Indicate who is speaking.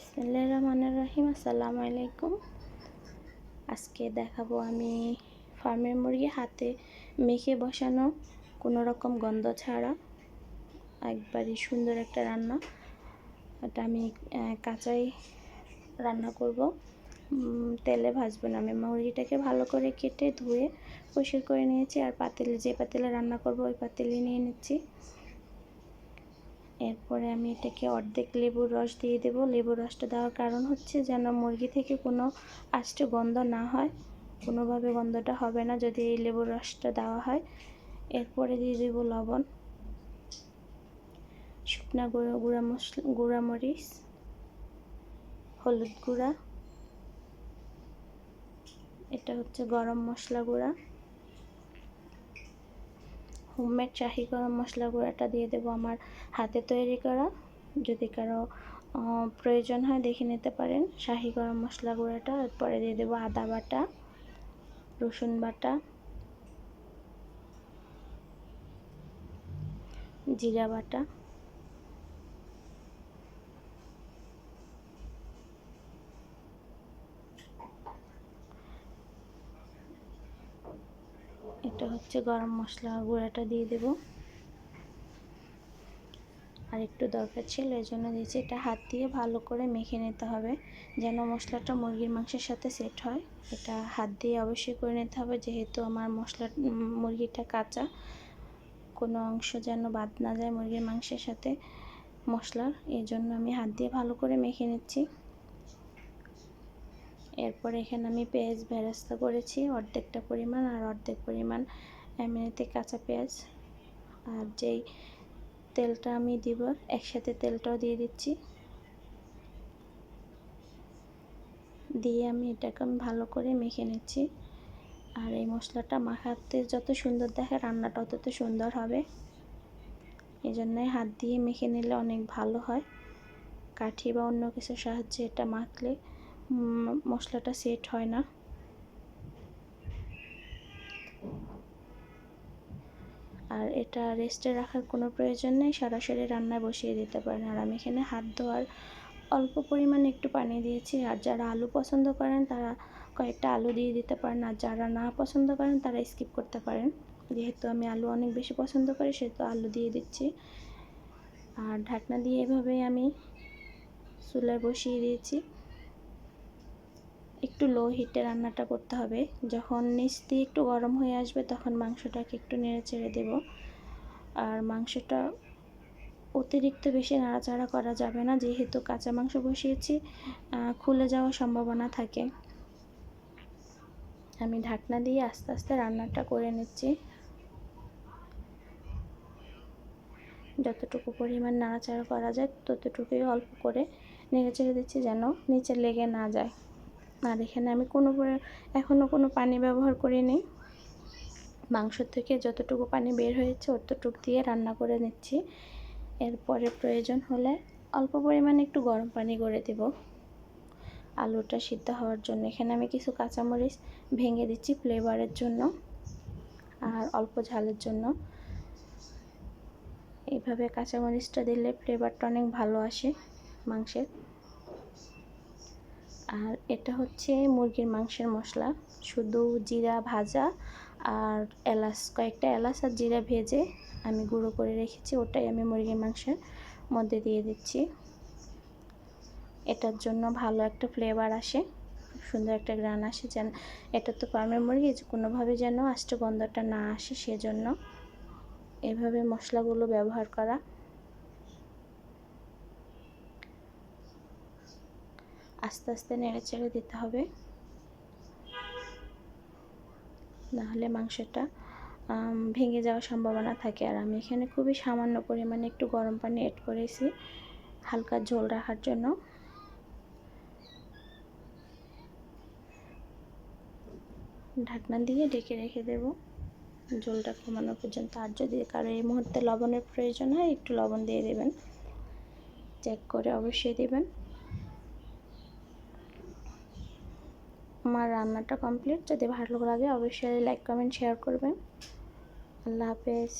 Speaker 1: বিসমিল্লাহ রহমানুর রহিম। আসসালামু আলাইকুম। আজকে দেখাবো আমি ফার্মের মুরগি হাতে মেখে বসানো কোনো রকম গন্ধ ছাড়া। একবারই সুন্দর একটা রান্না। এটা আমি কাঁচাই রান্না করব। তেলে ভাজবো না। আমি মুরগিটাকে ভালো করে কেটে ধুয়ে পরিষ্কার করে নিয়েছি। আর পাতিলে যে পাতিলে রান্না করব, ওই পাতিলে নিয়ে নিচ্ছি। এরপরে আমি এটাকে অর্ধেক লেবুর রস দিয়ে দেব। লেবুর রসটা দেওয়ার কারণ হচ্ছে যেন মুরগি থেকে কোনো আষ্টে গন্ধ না হয়। কোনোভাবে গন্ধটা হবে না যদি এই লেবুর রসটা দেওয়া হয়। এরপরে দিয়ে দেব লবণ, শুকনা গুঁড়ো, গুঁড়া মশলা গুঁড়া মরিচ, হলুদ গুঁড়া, এটা হচ্ছে গরম মশলা গুঁড়া। হোমমেড শাহি গরম মশলা গুঁড়াটা দিয়ে দেবো আমার হাতে তৈরি করা। যদি কারও প্রয়োজন হয় দেখে নিতে পারেন। শাহি গরম মশলা গুঁড়াটা এরপরে দিয়ে দেবো আদা বাটা, রসুন বাটা, জিরা বাটা। এটা হচ্ছে গরম মশলা গুঁড়াটা দিয়ে দেব। আর একটু দরকার ছিল, এই জন্য দিয়েছি। এটা হাত দিয়ে ভালো করে মেখে নিতে হবে, যেন মশলাটা মুরগির মাংসের সাথে সেট হয়। এটা হাত দিয়ে অবশ্যই করে নিতে হবে, যেহেতু আমার মশলা, মুরগিটা কাঁচা। কোনো অংশ যেন বাদ না যায় মুরগির মাংসের সাথে মশলার, এই জন্য আমি হাত দিয়ে ভালো করে মেখে নিচ্ছি। এরপর এখানে আমি পেঁয়াজ বেরাস্তা করেছি, অর্ধেকটা পরিমাণ আর অর্ধেক পরিমাণ এমনিতে কাঁচা পেঁয়াজ। আর যেই তেলটা আমি দিব, একসাথে তেলটাও দিয়ে দিচ্ছি। দিয়ে আমি এটাকে আমি ভালো করে মেখে নিচ্ছি। আর এই মশলাটা মাখাতে যত সুন্দর দেখে রান্নাটাও তত সুন্দর হবে। এই জন্যই হাত দিয়ে মেখে নিলে অনেক ভালো হয়। কাঠি বা অন্য কিছুর সাহায্যে এটা মাখলে মশলাটা সেট হয় না। আর এটা রেস্টে রাখার কোনো প্রয়োজন নেই, সরাসরি রান্নায় বসিয়ে দিতে পারেন। আর আমি এখানে হাত ধোয়ার অল্প পরিমাণে একটু পানি দিয়েছি। আর যারা আলু পছন্দ করেন, তারা কয়েকটা আলু দিয়ে দিতে পারেন। আর যারা না পছন্দ করেন, তারা স্কিপ করতে পারেন। যেহেতু আমি আলু অনেক বেশি পছন্দ করি, সেহেতু আলু দিয়ে দিচ্ছি। আর ঢাকনা দিয়ে এভাবেই আমি চুলায় বসিয়ে দিয়েছি। একটু লো হিটে রান্নাটা করতে হবে। যখন নিচ দিয়ে একটু গরম হয়ে আসবে তখন মাংসটাকে একটু নেড়ে চেড়ে দেবো। আর মাংসটা অতিরিক্ত বেশি নাড়াচাড়া করা যাবে না। যেহেতু কাঁচা মাংস বসিয়েছি খুলে যাওয়ার সম্ভাবনা থাকে। আমি ঢাকনা দিয়ে আস্তে আস্তে রান্নাটা করে নিচ্ছি। যতটুকু পরিমাণ নাড়াচাড়া করা যায়, ততটুকুই অল্প করে নেড়ে চেড়ে দিচ্ছি যেন নিচে লেগে না যায়। আর এখানে আমি কোনো এখনও কোনো পানি ব্যবহার করিনি। মাংস থেকে যতটুকু পানি বের হয়েছে, অতটুকু দিয়ে রান্না করে নিচ্ছি। এরপরে প্রয়োজন হলে অল্প পরিমাণে একটু গরম পানি করে দেব। আলুটা সিদ্ধ হওয়ার জন্য। এখানে আমি কিছু কাঁচামরিচ ভেঙে দিচ্ছি ফ্লেভারের জন্য আর অল্প ঝালের জন্য। এইভাবে কাঁচামরিচটা দিলে ফ্লেভারটা অনেক ভালো আসে মাংসের। আর এটা হচ্ছে মুরগির মাংসের মশলা। শুধু জিরা ভাজা আর এলাচ, কয়েকটা এলাচ আর জিরা ভেজে আমি গুঁড়ো করে রেখেছি। ওটাই আমি মুরগির মাংসের মধ্যে দিয়ে দিচ্ছি। এটার জন্য ভালো একটা ফ্লেভার আসে সুন্দর একটা গ্রান আসে যেন। এটা তো ফার্মের মুরগি কোনোভাবে যেন আষ্ট গন্ধটা না আসে সেজন্য এভাবে মশলাগুলো ব্যবহার করা। আস্তে আস্তে নেড়ে চেড়ে দিতে হবে। নাহলে মাংসটা ভেঙে যাওয়ার সম্ভাবনা থাকে। আর আমি এখানে খুবই সামান্য পরিমাণে একটু গরম পানি অ্যাড করেছি, হালকা ঝোল রাখার জন্য। ঢাকনা দিয়ে ঢেকে রেখে দেব। ঝোলটা কমানো পর্যন্ত। আর যদি কারও এই মুহূর্তে লবণের প্রয়োজন হয়, একটু লবণ দিয়ে দেবেন। চেক করে অবশ্যই দেবেন। আমার রান্নাটা কমপ্লিট যদি ভালো লাগে অবশ্যই লাইক কমেন্ট শেয়ার করবেন। আল্লাহ হাফেজ।